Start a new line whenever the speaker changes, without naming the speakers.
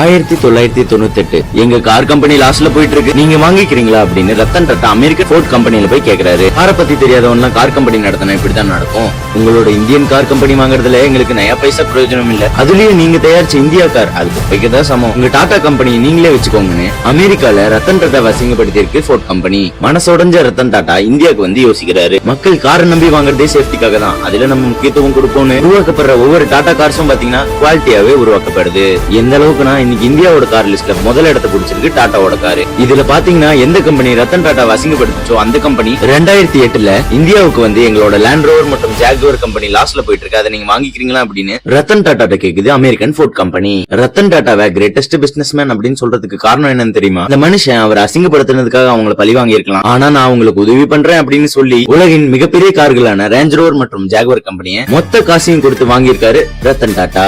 ஆயிரத்தி தொள்ளாயிரத்தி தொண்ணூத்தி எட்டு எங்க கார் கம்பெனி லாஸ்ட்ல போயிட்டு இருக்கு நீங்க வாங்கிக்கிறீங்களா அப்படின்னு ரத்தன் டாட்டா அமெரிக்க ஃபோர்ட் கம்பெனில போய் கேக்குறாரு. காரை பத்தி தெரியாதவன் கார் கம்பெனி நடத்தினா இப்படிதான் நடக்கும். உங்களோட இந்தியன் கார் கம்பெனி வாங்குறதுல எங்களுக்கு நயா பைசா பிரயோஜனம் இல்ல. அதுலயும் நீங்க தயாரிச்ச இந்தியா கார் அது குப்பைக்கு தான் சமம். உங்க டாடா கம்பெனி நீங்களே வச்சுக்கோங்கன்னு அமெரிக்கால ரத்தன் டாட்டா வசிங்கப்படுத்தி இருக்கு ஃபோர்ட் கம்பெனி மனசோடஞ்ச ரத்தன் டாட்டா இந்தியாவுக்கு வந்து யோசிக்கிறாரு. மக்கள் காரை நம்பி வாங்குறதே சேஃப்டிக்காக தான். அதுல நம்ம முக்கியத்துவம் கொடுப்போம்னு உருவாக்கப்படுற ஒவ்வொரு டாடா கார்ஸும் பாத்தீங்கன்னா குவாலிட்டியாவே உருவாக்கப்படுது. எந்த அளவுக்குனா இன்னைக்கு இந்தியாவோட கார் லிஸ்ட்ல முதல் இடத்தை பிடிச்சிருக்கு டாட்டாவோட கார் இதுல பாத்தீங்கன்னா எந்த கம்பெனி ரத்தன் டாட்டா அசிங்கப்படுத்துச்சோ அந்த கம்பெனி ரெண்டாயிரத்தி எட்டுல இந்தியாவுக்கு வந்து எங்களோட லேண்ட் ரோவர் மற்றும் ஜாகுவர் கம்பெனி லாஸ்ட்ல போயிட்டு இருக்கு அதை நீங்க வாங்கிக்கிறீங்களா அப்படின்னு ரத்தன் டாட்டா கேக்குது அமெரிக்கன் ஃபோர்ட் கம்பெனி ரத்தன் டாட்டாவை கிரேட்டஸ்ட் பிசினஸ் மேன் அப்படின்னு சொல்றதுக்கு காரணம் என்னன்னு தெரியுமா? அந்த மனுஷன் அவர் அசிங்கப்படுத்தினதுக்காக அவங்கள பழி வாங்கியிருக்கலாம். ஆனா நான் உங்களுக்கு உதவி பண்றேன் அப்படின்னு சொல்லி உலகின் மிகப்பெரிய கார்களான ரேஞ்ச் ரோவர் மற்றும் ஜாகுவர் கம்பெனியை மொத்த காசையும் கொடுத்து வாங்கியிருக்காரு ரத்தன் டாட்டா.